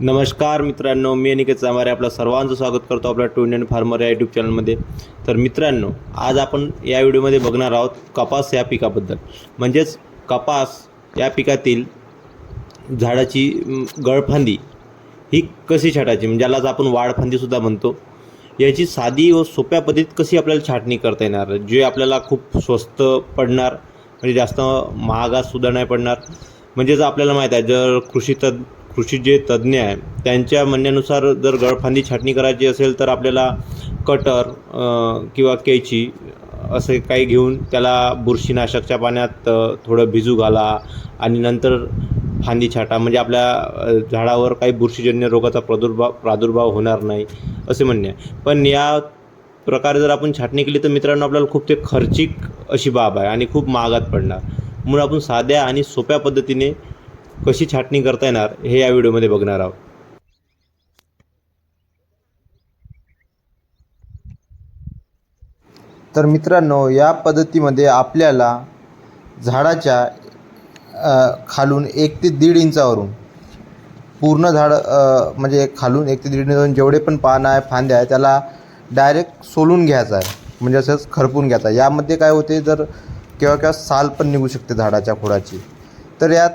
नमस्कार मित्रांनो मी अनिकेत चांभारे आपलं सर्वांचं स्वागत करतो आपल्या टू इंडियन फार्मर या यूट्यूब चॅनलमध्ये तर मित्रांनो आज आपण या व्हिडिओमध्ये बघणार आहोत कपास या पिकाबद्दल. म्हणजेच कपास या पिकातील झाडाची गळफांदी ही कशी छाटायची? म्हणजे ज्यालाच आपण वाढफांदीसुद्धा म्हणतो. याची साधी व सोप्या पद्धतीत कशी आपल्याला छाटणी करता येणार? जे आपल्याला खूप स्वस्त पडणार म्हणजे जास्त महागातसुद्धा नाही पडणार. म्हणजे जर आपल्याला माहीत आहे जर कृषी तज् कृषी जे तज्ज्ञ आहे त्यांच्या म्हणण्यानुसार जर गळफांदी छाटणी करायची असेल तर आपल्याला कटर किंवा कैची असे काही घेऊन त्याला बुरशीनाशकच्या पाण्यात थोडं भिजू घाला आणि नंतर फांदी छाटा. म्हणजे आपल्या झाडावर काही बुरशीजन्य रोगाचा प्रादुर्भाव प्रादुर्भाव होणार नाही असे म्हणणे. पण या प्रकारे जर आपण छाटणी केली तर मित्रांनो आपल्याला खूप ते खर्चिक अशी बाब आहे आणि खूप महागात पडणार. म्हणून आपण साध्या आणि सोप्या पद्धतीने कशी छाटणी करता येणार हे या व्हिडिओमध्ये बघणार आहोत. तर मित्रांनो या पद्धतीमध्ये आपल्याला झाडाच्या खालून एक ते दीड इंचावरून पूर्ण झाड म्हणजे खालून एक ते दीड इंचावरून जेवढे पण पानं आहे फांद्या आहे त्याला डायरेक्ट सोलून घ्यायचं आहे. म्हणजे असंच खरपून घ्यायचं आहे. यामध्ये काय होते जर केव्हा केव्हा साल पण निघू शकते झाडाच्या खोडाची. तर यात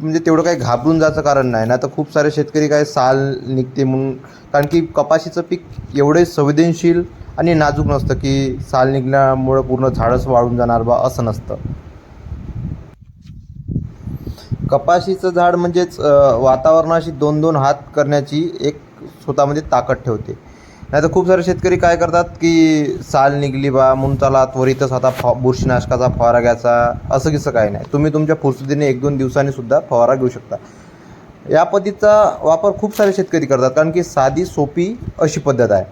म्हणजे तेवढं काही घाबरून जायचं कारण नाही. ना तर खूप सारे शेतकरी काय साल निघते म्हणून. कारण की कपाशीचं पीक एवढे संवेदनशील आणि नाजूक नसतं की साल निघण्यामुळं पूर्ण झाडच वाळून जाणार बा असं नसतं. कपाशीचं झाड म्हणजेच वातावरणाशी दोन दोन हात करण्याची एक स्वतःमध्ये म्हणजे ताकद ठेवते. नाही तर खूप सारे शेतकरी काय करतात की साल निघली बा म्हणून त्याला त्वरितच आता फॉ बुरशीनाशकाचा फवारा घ्यायचा असं किसं काही नाही. तुम्ही तुमच्या फुरसुतीने एक दोन दिवसांनी सुद्धा फवारा घेऊ शकता. या पद्धतीचा वापर खूप सारे शेतकरी करतात कारण की साधी सोपी अशी पद्धत आहे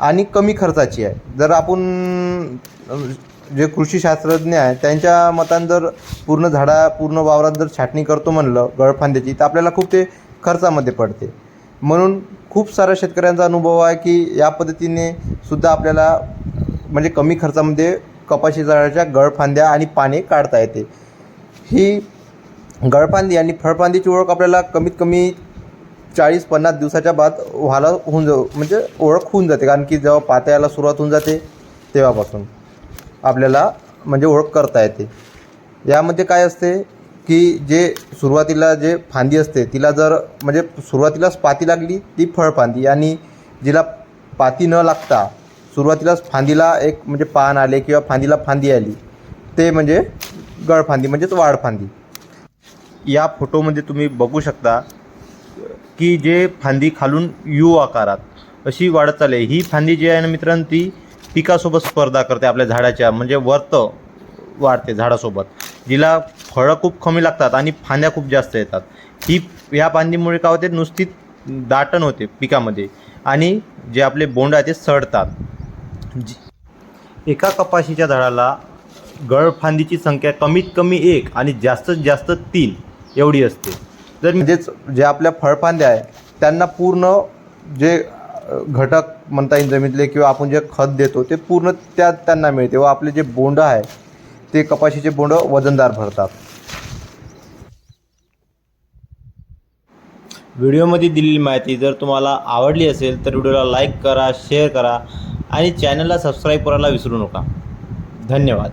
आणि कमी खर्चाची आहे. जर आपण जे कृषी शास्त्रज्ञ आहे त्यांच्या मतान जर पूर्ण झाडा पूर्ण वावरात जर छाटणी करतो म्हणलं गळफांद्याची तर आपल्याला खूप ते खर्चामध्ये पडते. म्हणून खूप साऱ्या शेतकऱ्यांचा अनुभव आहे की या पद्धतीने सुद्धा आपल्याला म्हणजे कमी खर्चामध्ये कपाशी झाडाच्या गळफांद्या आणि पाने काढता येते. ही गळफांदी आणि फळफांदीची ओळख आपल्याला कमीत कमी चाळीस पन्नास दिवसाच्या बाद व्हायला होऊन जाऊ म्हणजे ओळख होऊन जाते. कारण की जेव्हा पात्या यायला सुरुवात होऊन जाते तेव्हापासून आपल्याला म्हणजे ओळख करता येते. यामध्ये काय असते की जे सुरुवातीला जे फांदी असते तिला जर म्हणजे सुरुवातीलाच पाती लागली ती फळफांदी आणि जिला पाती न लागता सुरुवातीलाच फांदीला एक म्हणजे पान आले किंवा फांदीला फांदी आली ते म्हणजे गळफांदी म्हणजेच वाढफांदी या फोटोमध्ये तुम्ही बघू शकता की जे फांदी खालून यू आकारात अशी वाढत चालली ही फांदी जी आहे ना मित्रांनो ती पिकासोबत स्पर्धा करते आपल्या झाडाच्या म्हणजे वर्त वाढते झाडासोबत. जिला फळं खूप कमी लागतात आणि फांद्या खूप जास्त येतात. ही ह्या फांदीमुळे काय होते? नुसती दाटण होते पिकामध्ये. आणि जे आपले बोंड आहे ते सडतात. जी- एका कपाशीच्या झाडाला गळफांदीची संख्या कमीत कमी एक आणि जास्तीत जास्त तीन एवढी असते. जर म्हणजेच जे आपल्या फळफांद्या आहे त्यांना पूर्ण जे घटक म्हणता येईल जमिनीतले किंवा आपण जे खत देतो ते पूर्ण त्या त्यांना मिळते व आपले जे बोंड आहे ते कपाशीचे बोंड वजनदार भरतात. व्हिडिओमध्ये दिलेली माहिती जर तुम्हाला आवडली असेल तर व्हिडिओला लाईक करा शेअर करा आणि चॅनलला सबस्क्राईब करायला विसरू नका. धन्यवाद.